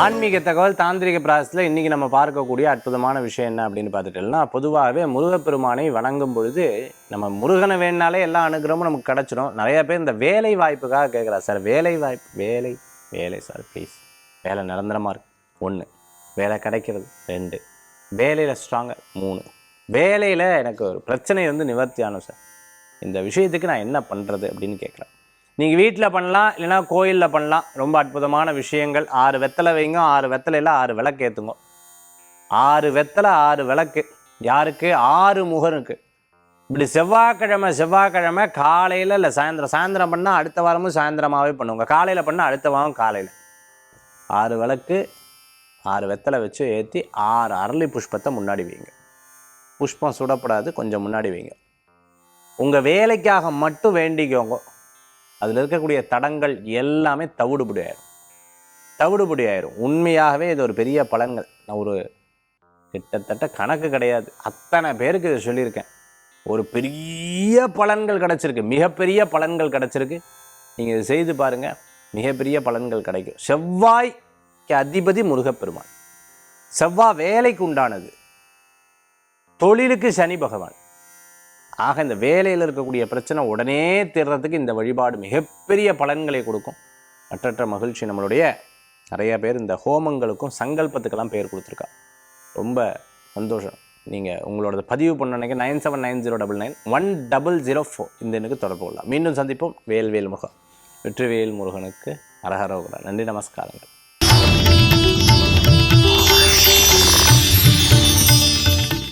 ஆன்மீக தகவல் தாந்திரிக பிராசத்தில் இன்றைக்கி நம்ம பார்க்கக்கூடிய அற்புதமான விஷயம் என்ன அப்படின்னு பார்த்துட்டோம்னா பொதுவாகவே முருகப்பெருமானை வணங்கும் பொழுது நம்ம முருகனை வேணாலே எல்லா அனுகிரகமும் நமக்கு கிடச்சிடும் நிறைய பேர் இந்த வேலை வாய்ப்புக்காக கேட்குறா சார் வேலை வாய்ப்பு வேலை வேலை சார் ப்ளீஸ் வேலை நிரந்தரமாக இருக்கு. ஒன்று வேலை கிடைக்கிறது. ரெண்டு வேலையில் ஸ்ட்ராங்காக மூணு வேலையில் எனக்கு ஒரு பிரச்சனை வந்து நிவர்த்தி ஆகணும் சார். இந்த விஷயத்துக்கு நான் என்ன பண்ணுறது அப்படின்னு கேட்குறேன் நீங்கள் வீட்டில் பண்ணலாம் இல்லைன்னா கோயிலில் பண்ணலாம். ரொம்ப அற்புதமான விஷயங்கள். ஆறு வெத்தலை வைங்க ஆறு வெத்தலையில் ஆறு விளக்கு ஏற்றுங்க ஆறு வெத்தலை ஆறு விளக்கு. யாருக்கு? ஆறு முகருக்கு இப்படி செவ்வாய்க்கிழமை செவ்வாய்க்கிழமை காலையில் இல்லை சாயந்தரம் சாயந்தரம் பண்ணால் அடுத்த வாரமும் சாயந்தரமாகவே பண்ணுவோங்க காலையில் பண்ணால் அடுத்த வாரம் காலையில். ஆறு விளக்கு ஆறு வெத்தலை வச்சு ஏற்றி ஆறு அரளி புஷ்பத்தை முன்னாடி வைங்க. புஷ்பம் சுடப்படாது கொஞ்சம் முன்னாடி வைங்க. உங்கள் வேலைக்காக மட்டும் வேண்டிக்கோங்க. அதில் இருக்கக்கூடிய தடங்கள் எல்லாமே தவிடுபடி ஆயிரும். தவிடுபடி ஆயிரும். உண்மையாகவே இது ஒரு பெரிய பலன்கள். நான் ஒரு கிட்டத்தட்ட கணக்கு கிடையாது. அத்தனை பேருக்கு இதை சொல்லியிருக்கேன். ஒரு பெரிய பலன்கள் கிடச்சிருக்கு. மிகப்பெரிய பலன்கள் கிடச்சிருக்கு. நீங்கள் இதை செய்து பாருங்கள் மிகப்பெரிய பலன்கள் கிடைக்கும். செவ்வாய்க்கு அதிபதி முருகப்பெருமான். செவ்வாய் வேலைக்கு உண்டானது. தொழிலுக்கு சனி பகவான். ஆக இந்த வேலையில் இருக்கக்கூடிய பிரச்சனை உடனே தீர்றதுக்கு இந்த வழிபாடு மிகப்பெரிய பலன்களை கொடுக்கும். மற்றற்ற மகிழ்ச்சி நம்மளுடைய நிறைய பேர் இந்த ஹோமங்களுக்கும் சங்கல்பத்துக்கெல்லாம் பேர் கொடுத்துருக்கா. ரொம்ப சந்தோஷம். நீங்கள் உங்களோட பதிவு பண்ண nine seven nine zero double nine one double zero four இந்த எண்ணுக்கு தொடர்பு கொள்ளலாம். மீண்டும் சந்திப்போம். வேல்வேல் முகம் வெற்றிவேல் முருகனுக்கு அரஹரோகரா நன்றி நமஸ்காரங்கள்.